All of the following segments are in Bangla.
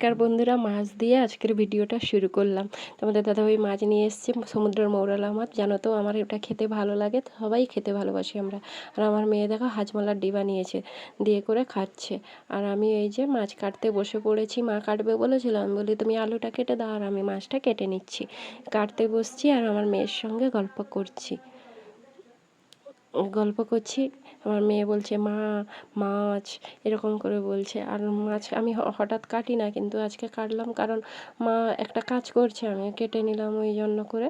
নমস্কার বন্ধুরা, মাছ দিয়ে আজকের ভিডিওটা শুরু করলাম। তোমাদের দাদাভাই মাছ নিয়ে এসছে, সমুদ্রের মৌরালা মাছ। জানো তো, আমার এটা খেতে ভালো লাগে সবাই খেতে ভালোবাসি আমরা। আর আমার মেয়ে দেখো হাজমলার ডিবা নিয়েছে, দিয়ে করে খাচ্ছে। আর আমি এই যে মাছ কাটতে বসে পড়েছি, মা কাটবে বলেছিল, আমি বলি, তুমি আলুটা কেটে দাও, আর আমি মাছটা কেটে নিচ্ছি। কাটতে বসছি, আর আমার মেয়ের সঙ্গে গল্প করছি। গল্প করছি আমার মেয়ে বলছে, মা, মাছ, এরকম করে বলছে। আর মাছ আমি হঠাৎ কাটি না, কিন্তু আজকে কাটলাম কারণ মা একটা কাজ করছে, আমি কেটে নিলাম ওই জন্য করে।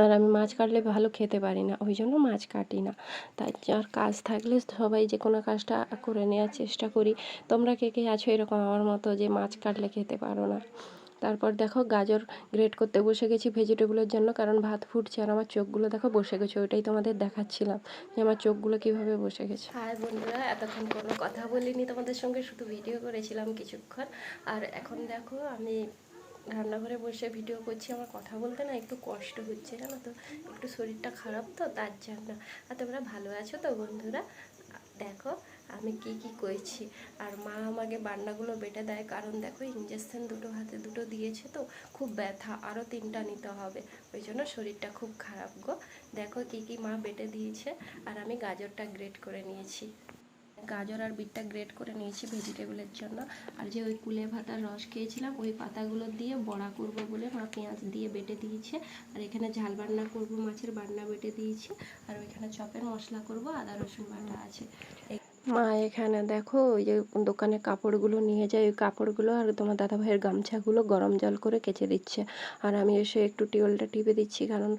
আর আমি মাছ কাটলে ভালো খেতে পারি না, ওই জন্য মাছ কাটি না। তাই আর কাজ থাকলে সবাই যে কোনো কাজটা করে নেওয়ার চেষ্টা করি। তোমরা কে কে আছো এরকম আমার মতো যে মাছ কাটলে খেতে পারো না? তারপর দেখো গাজর গ্রেট করতে বসে গেছি ভেজিটেবলের জন্য, কারণ ভাত ফুটছে আর আমার চোখগুলো দেখো বসে গেছে, ওইটাই তোমাদের দেখাচ্ছিলাম যে আমার চোখগুলো কীভাবে বসে গেছে। হাই বন্ধুরা, এতক্ষণ কোনো কথা বলিনি তোমাদের সঙ্গে, শুধু ভিডিও করেছিলাম কিছুক্ষণ। আর এখন দেখো আমি রান্নাঘরে বসে ভিডিও করছি, আমার কথা বলতে না একটু কষ্ট হচ্ছে, জানো তো? একটু শরীরটা খারাপ তো, তার জন্য। আর তোমরা ভালো আছো তো বন্ধুরা? দেখো আমি কি কি করেছি? আর মা আমাকে বান্নাগুলো বেটে দেয়। কারণ দেখো ইঞ্জেকশন দুটো হাতে দুটো দিয়েছে তো, খুব ব্যথা। আরও তিনটা নিতে হবে। ওই জন্য শরীরটা খুব খারাপ গো। দেখো কি কি মা বেটে দিয়েছে। আর আমি গাজরটা গ্রেট করে নিয়েছি। গাজর আর বিটটা গ্রেট করে নিয়েছি ভেজিটেবলের জন্য। আর যে ওই কুলে ভাতার রস খেয়েছিলাম, ওই পাতাগুলো দিয়ে বড়া করব বলে মা পেঁয়াজ দিয়ে বেটে দিয়েছে। আর এখানে ঝাল বান্না করব, মাছের বান্না বেটে দিয়েছি। আর ওইখানে চপের মশলা করব, আদা রসুন বাটা আছে। মা এখানে দেখো, ওই যে দোকানে কাপড়গুলো নিয়ে যায়, ওই কাপড়গুলো আর তোমার দাদা ভাইয়ের গামছাগুলো গরম জল করে কেচে দিচ্ছে। আর আমি এসে একটু টিউলটা টিপে দিচ্ছি, কারণ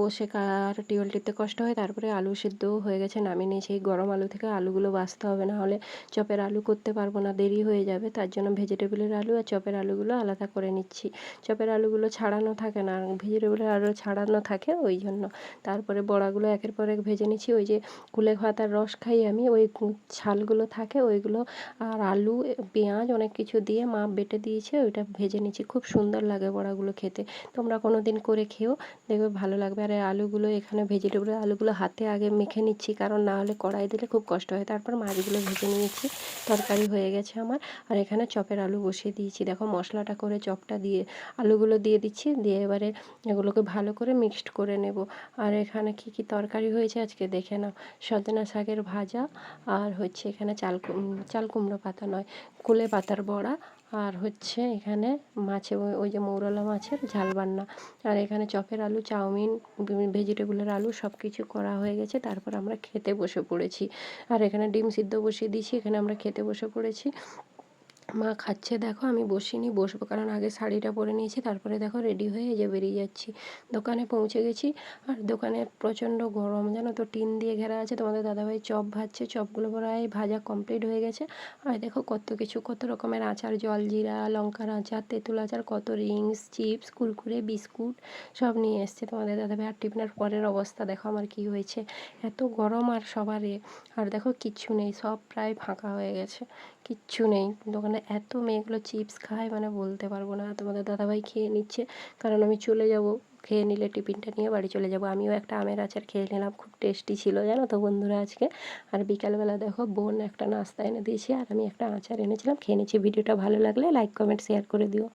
বসে আর টিউল টিপতে কষ্ট হয়, তারপরে আলু সিদ্ধও হয়ে গেছে, নামিয়ে নিয়েছি এই গরম আলু থেকে আলুগুলো বাছতে হবে, না হলে চপের আলু করতে পারব না, দেরি হয়ে যাবে। তার জন্য ভেজিটেবলের আলু আর চপের আলুগুলো আলাদা করে নিচ্ছি। চপের আলুগুলো ছাড়ানো থাকে না ভেজিটেবলের আলু ছাড়ানো থাকে ওই জন্য। তারপরে বড়াগুলো একের পর এক ভেজে নিচ্ছি, ওই যে কুলে ভাতার রস খাই আমি, ওই ছালগুলো থাকে, ওইগুলো আর আলু, পেঁয়াজ অনেক কিছু দিয়ে মা বেটে দিয়েছে, ওইটা ভেজে নিচ্ছি খুব সুন্দর লাগে বড়াগুলো খেতে। তোমরা কোনো দিন করে খেও দেখবে ভালো লাগবে। আর আলুগুলো এখানে ভেজিটেবল আলুগুলো হাতে আগে মেখে নিচ্ছি, কারণ না হলে কড়াই দিলে খুব কষ্ট হয়। তারপর মাছগুলো ভেজে নিয়েছি, তরকারি হয়ে গেছে আমার। আর এখানে চপের আলু বসিয়ে দিয়েছি। দেখো মশলাটা করে চপটা দিয়ে, আলুগুলো দিয়ে দিচ্ছি, দিয়ে এবারে এগুলোকে ভালো করে মিক্সড করে নেব। আর এখানে কি কি তরকারি হয়েছে আজকে দেখে নাও। সজনা শাকের ভাজা আর হচ্ছে এখানে চাল চাল কুমড়ো পাতা নয়, কুলে পাতার বড়া আর হচ্ছে এখানে মাছে ওই যে মৌরলা মাছের ঝাল বান্না। আর এখানে চপের আলু, চাউমিন ভেজিটেবলের আলু সব কিছু করা হয়ে গেছে, তারপর আমরা খেতে বসে পড়েছি। আর এখানে ডিম সিদ্ধ বসিয়ে দিয়েছি, এখানে আমরা খেতে বসে পড়েছি। মা খাচ্ছে দেখো, আমি বসিনি, বসবো কারণ আগে শাড়িটা পরে নিয়েছি, তারপরে দেখো রেডি হয়ে যে বেরিয়ে যাচ্ছি। দোকানে পৌঁছে গেছি, আর দোকানে প্রচণ্ড গরম, জানো তো, টিন দিয়ে ঘেরা আছে, তোমাদের দাদাভাই চপ ভাজছে, চপগুলো প্রায় ভাজা কমপ্লিট হয়ে গেছে। আর দেখো কত কিছু, কত রকমের আচার জলজিরা লঙ্কার আচার, তেঁতুল আচার, কত রিংস চিপস কুরকুরে, বিস্কুট, সব নিয়ে এসছে তোমাদের দাদাভাই। আর টিফিনের পরের অবস্থা, দেখো আমার কি হয়েছে। এত গরম আর সবারে, আর দেখো কিচ্ছু নেই, সব প্রায় ফাঁকা হয়ে গেছে, কিচ্ছু নেই। দোকানে এত মেয়েগুলো চিপস খায় মানে বলতে পারব না। তোমাদের দাদাভাই খেয়ে নিচ্ছে, কারণ আমি চলে যাব। খেয়ে নিলে টিফিনটা নিয়ে বাড়ি চলে যাব। আমিও একটা আমের আচার খেয়ে নিলাম, খুব টেস্টি ছিল, জানো তো বন্ধুরা আজকে। আর বিকালবেলা দেখো, বোন একটা নাস্তা এনে দিয়েছি, আর আমি একটা আচার এনেছিলাম, খেয়ে নিচ্ছি। ভিডিওটা ভালো লাগলে লাইক, কমেন্ট, শেয়ার করে দিও।